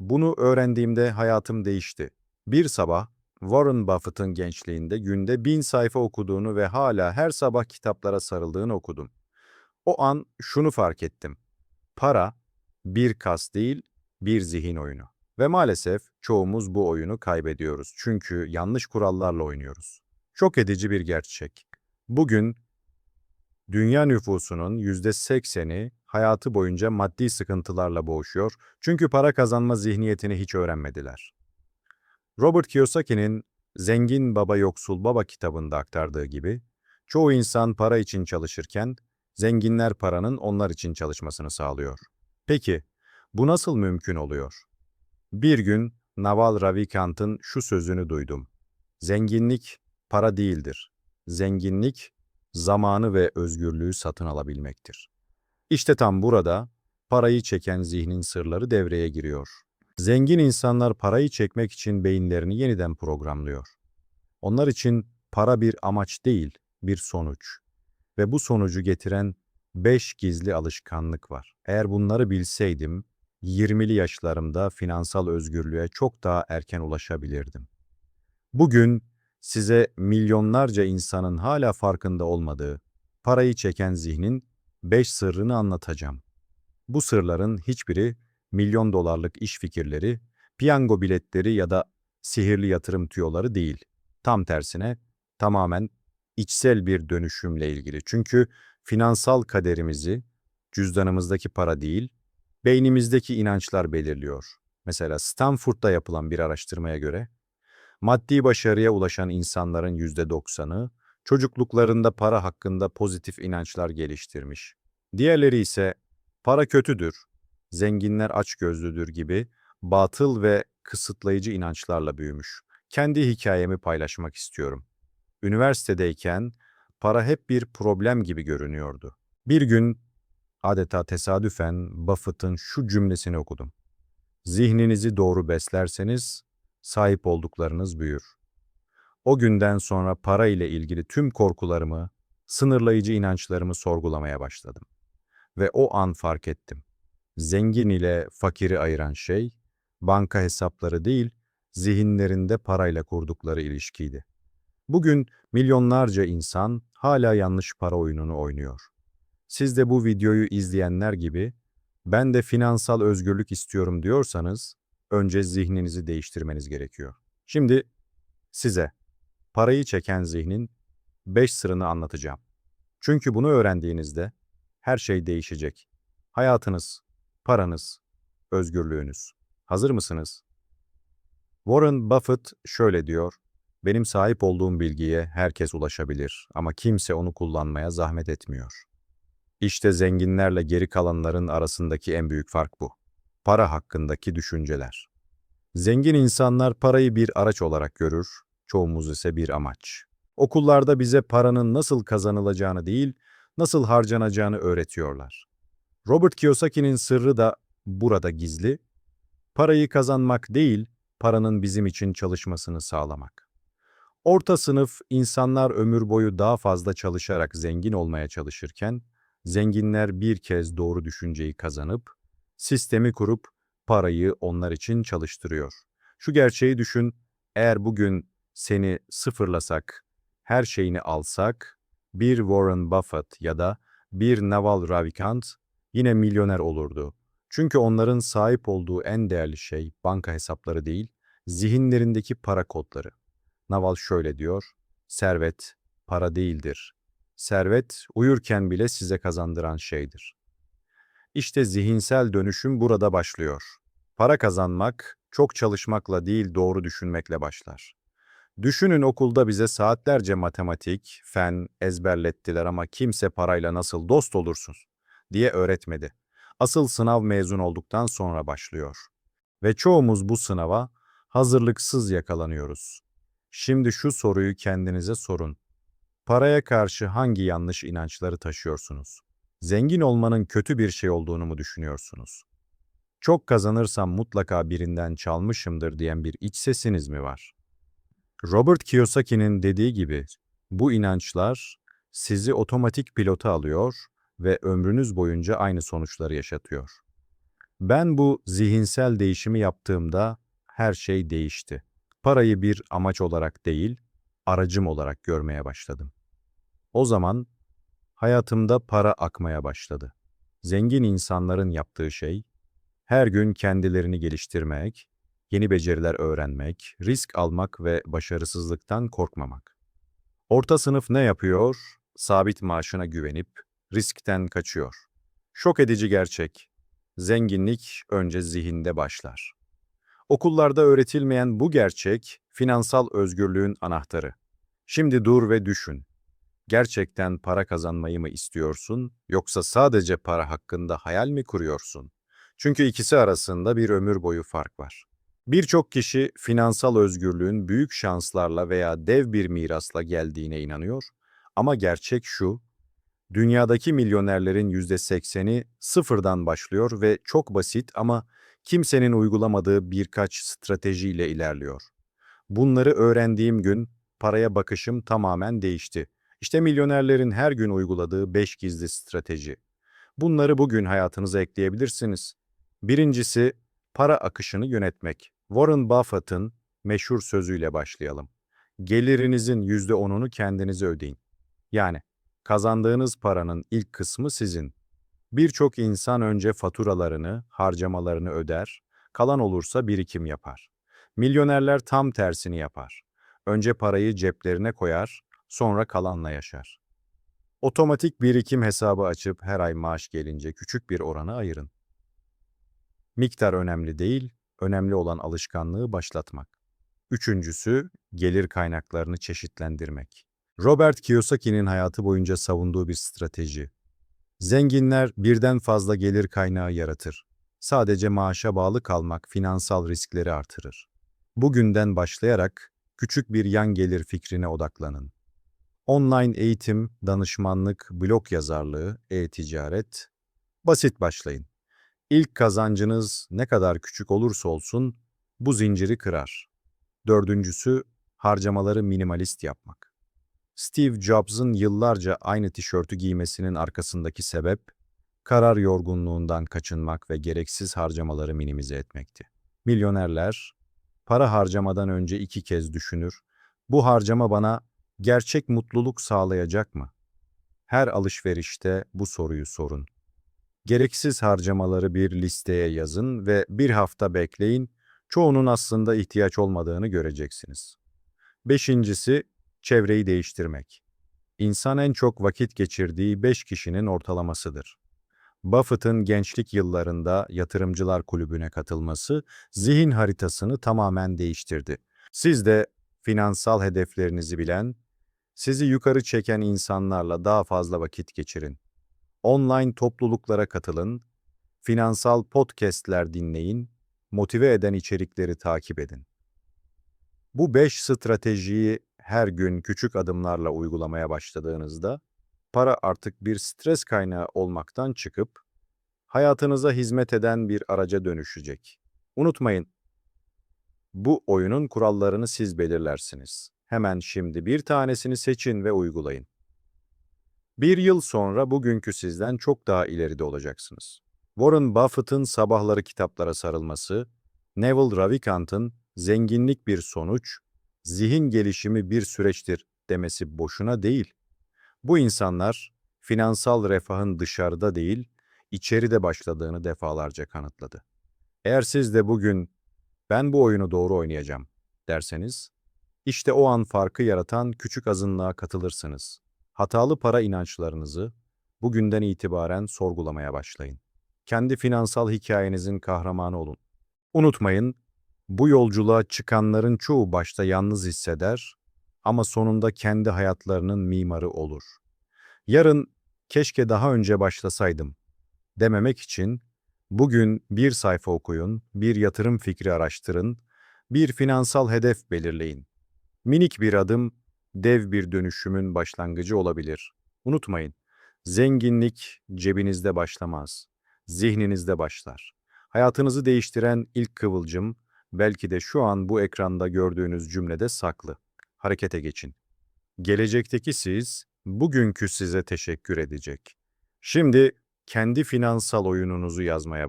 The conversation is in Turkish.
Bunu öğrendiğimde hayatım değişti. Bir sabah Warren Buffett'ın gençliğinde günde bin sayfa okuduğunu ve hala her sabah kitaplara sarıldığını okudum. O an şunu fark ettim. Para bir kas değil, bir zihin oyunu. Ve maalesef çoğumuz bu oyunu kaybediyoruz. Çünkü yanlış kurallarla oynuyoruz. Çok edici bir gerçek. Bugün dünya nüfusunun %80'i hayatı boyunca maddi sıkıntılarla boğuşuyor. Çünkü para kazanma zihniyetini hiç öğrenmediler. Robert Kiyosaki'nin Zengin Baba Yoksul Baba kitabında aktardığı gibi, çoğu insan para için çalışırken, zenginler paranın onlar için çalışmasını sağlıyor. Peki, bu nasıl mümkün oluyor? Bir gün Naval Ravikant'ın şu sözünü duydum. Zenginlik para değildir. Zenginlik zamanı ve özgürlüğü satın alabilmektir. İşte tam burada parayı çeken zihnin sırları devreye giriyor. Zengin insanlar parayı çekmek için beyinlerini yeniden programlıyor. Onlar için para bir amaç değil, bir sonuç. Ve bu sonucu getiren beş gizli alışkanlık var. Eğer bunları bilseydim, 20'li yaşlarımda finansal özgürlüğe çok daha erken ulaşabilirdim. Bugün size milyonlarca insanın hala farkında olmadığı, parayı çeken zihnin beş sırrını anlatacağım. Bu sırların hiçbiri milyon dolarlık iş fikirleri, piyango biletleri ya da sihirli yatırım tüyoları değil. Tam tersine tamamen içsel bir dönüşümle ilgili. Çünkü finansal kaderimizi cüzdanımızdaki para değil, beynimizdeki inançlar belirliyor. Mesela Stanford'da yapılan bir araştırmaya göre, maddi başarıya ulaşan insanların %90'ı çocukluklarında para hakkında pozitif inançlar geliştirmiş. Diğerleri ise para kötüdür, zenginler açgözlüdür gibi batıl ve kısıtlayıcı inançlarla büyümüş. Kendi hikayemi paylaşmak istiyorum. Üniversitedeyken para hep bir problem gibi görünüyordu. Bir gün adeta tesadüfen Buffett'ın şu cümlesini okudum. Zihninizi doğru beslerseniz sahip olduklarınız büyür. O günden sonra para ile ilgili tüm korkularımı, sınırlayıcı inançlarımı sorgulamaya başladım. Ve o an fark ettim. Zengin ile fakiri ayıran şey, banka hesapları değil, zihinlerinde parayla kurdukları ilişkiydi. Bugün milyonlarca insan hala yanlış para oyununu oynuyor. Siz de bu videoyu izleyenler gibi, ben de finansal özgürlük istiyorum diyorsanız, önce zihninizi değiştirmeniz gerekiyor. Şimdi size parayı çeken zihnin 5 sırrını anlatacağım. Çünkü bunu öğrendiğinizde her şey değişecek. Hayatınız, paranız, özgürlüğünüz. Hazır mısınız? Warren Buffett şöyle diyor, benim sahip olduğum bilgiye herkes ulaşabilir ama kimse onu kullanmaya zahmet etmiyor. İşte zenginlerle geri kalanların arasındaki en büyük fark bu. Para hakkındaki düşünceler. Zengin insanlar parayı bir araç olarak görür, çoğumuz ise bir amaç. Okullarda bize paranın nasıl kazanılacağını değil, nasıl harcanacağını öğretiyorlar. Robert Kiyosaki'nin sırrı da burada gizli. Parayı kazanmak değil, paranın bizim için çalışmasını sağlamak. Orta sınıf insanlar ömür boyu daha fazla çalışarak zengin olmaya çalışırken, zenginler bir kez doğru düşünceyi kazanıp, sistemi kurup parayı onlar için çalıştırıyor. Şu gerçeği düşün, eğer bugün seni sıfırlasak, her şeyini alsak, bir Warren Buffett ya da bir Naval Ravikant yine milyoner olurdu. Çünkü onların sahip olduğu en değerli şey banka hesapları değil, zihinlerindeki para kodları. Naval şöyle diyor, servet para değildir. Servet uyurken bile size kazandıran şeydir. İşte zihinsel dönüşüm burada başlıyor. Para kazanmak, çok çalışmakla değil doğru düşünmekle başlar. Düşünün okulda bize saatlerce matematik, fen ezberlettiler ama kimse parayla nasıl dost olursunuz diye öğretmedi. Asıl sınav mezun olduktan sonra başlıyor. Ve çoğumuz bu sınava hazırlıksız yakalanıyoruz. Şimdi şu soruyu kendinize sorun. Paraya karşı hangi yanlış inançları taşıyorsunuz? Zengin olmanın kötü bir şey olduğunu mu düşünüyorsunuz? Çok kazanırsam mutlaka birinden çalmışımdır diyen bir iç sesiniz mi var? Robert Kiyosaki'nin dediği gibi bu inançlar sizi otomatik pilota alıyor ve ömrünüz boyunca aynı sonuçları yaşatıyor. Ben bu zihinsel değişimi yaptığımda her şey değişti. Parayı bir amaç olarak değil, aracım olarak görmeye başladım. O zaman hayatımda para akmaya başladı. Zengin insanların yaptığı şey, her gün kendilerini geliştirmek, yeni beceriler öğrenmek, risk almak ve başarısızlıktan korkmamak. Orta sınıf ne yapıyor? Sabit maaşına güvenip riskten kaçıyor. Şok edici gerçek. Zenginlik önce zihinde başlar. Okullarda öğretilmeyen bu gerçek finansal özgürlüğün anahtarı. Şimdi dur ve düşün. Gerçekten para kazanmayı mı istiyorsun yoksa sadece para hakkında hayal mi kuruyorsun? Çünkü ikisi arasında bir ömür boyu fark var. Birçok kişi finansal özgürlüğün büyük şanslarla veya dev bir mirasla geldiğine inanıyor ama gerçek şu, dünyadaki milyonerlerin %80'i sıfırdan başlıyor ve çok basit ama kimsenin uygulamadığı birkaç stratejiyle ilerliyor. Bunları öğrendiğim gün paraya bakışım tamamen değişti. İşte milyonerlerin her gün uyguladığı 5 gizli strateji. Bunları bugün hayatınıza ekleyebilirsiniz. Birincisi, para akışını yönetmek. Warren Buffett'ın meşhur sözüyle başlayalım. Gelirinizin %10'unu kendinize ödeyin. Yani kazandığınız paranın ilk kısmı sizin. Birçok insan önce faturalarını, harcamalarını öder, kalan olursa birikim yapar. Milyonerler tam tersini yapar. Önce parayı ceplerine koyar, sonra kalanla yaşar. Otomatik birikim hesabı açıp her ay maaş gelince küçük bir oranı ayırın. Miktar önemli değil, önemli olan alışkanlığı başlatmak. Üçüncüsü, gelir kaynaklarını çeşitlendirmek. Robert Kiyosaki'nin hayatı boyunca savunduğu bir strateji. Zenginler birden fazla gelir kaynağı yaratır. Sadece maaşa bağlı kalmak finansal riskleri artırır. Bugünden başlayarak küçük bir yan gelir fikrine odaklanın. Online eğitim, danışmanlık, blog yazarlığı, e-ticaret. Basit başlayın. İlk kazancınız ne kadar küçük olursa olsun bu zinciri kırar. Dördüncüsü, harcamaları minimalist yapmak. Steve Jobs'ın yıllarca aynı tişörtü giymesinin arkasındaki sebep, karar yorgunluğundan kaçınmak ve gereksiz harcamaları minimize etmekti. Milyonerler, para harcamadan önce iki kez düşünür, bu harcama bana gerçek mutluluk sağlayacak mı? Her alışverişte bu soruyu sorun. Gereksiz harcamaları bir listeye yazın ve bir hafta bekleyin, çoğunun aslında ihtiyaç olmadığını göreceksiniz. Beşincisi, çevreyi değiştirmek. İnsan en çok vakit geçirdiği beş kişinin ortalamasıdır. Buffett'ın gençlik yıllarında yatırımcılar kulübüne katılması zihin haritasını tamamen değiştirdi. Siz de finansal hedeflerinizi bilen, sizi yukarı çeken insanlarla daha fazla vakit geçirin. Online topluluklara katılın, finansal podcastler dinleyin, motive eden içerikleri takip edin. Bu beş stratejiyi her gün küçük adımlarla uygulamaya başladığınızda, para artık bir stres kaynağı olmaktan çıkıp, hayatınıza hizmet eden bir araca dönüşecek. Unutmayın, bu oyunun kurallarını siz belirlersiniz. Hemen şimdi bir tanesini seçin ve uygulayın. Bir yıl sonra bugünkü sizden çok daha ileride olacaksınız. Warren Buffett'ın sabahları kitaplara sarılması, Neville Ravikant'ın zenginlik bir sonuç, zihin gelişimi bir süreçtir demesi boşuna değil. Bu insanlar finansal refahın dışarıda değil, içeride başladığını defalarca kanıtladı. Eğer siz de bugün ben bu oyunu doğru oynayacağım derseniz, işte o an farkı yaratan küçük azınlığa katılırsınız. Hatalı para inançlarınızı bugünden itibaren sorgulamaya başlayın. Kendi finansal hikayenizin kahramanı olun. Unutmayın, bu yolculuğa çıkanların çoğu başta yalnız hisseder ama sonunda kendi hayatlarının mimarı olur. Yarın keşke daha önce başlasaydım dememek için bugün bir sayfa okuyun, bir yatırım fikri araştırın, bir finansal hedef belirleyin. Minik bir adım dev bir dönüşümün başlangıcı olabilir. Unutmayın, zenginlik cebinizde başlamaz, zihninizde başlar. Hayatınızı değiştiren ilk kıvılcım belki de şu an bu ekranda gördüğünüz cümlede saklı. Harekete geçin. Gelecekteki siz, bugünkü size teşekkür edecek. Şimdi kendi finansal oyununuzu yazmaya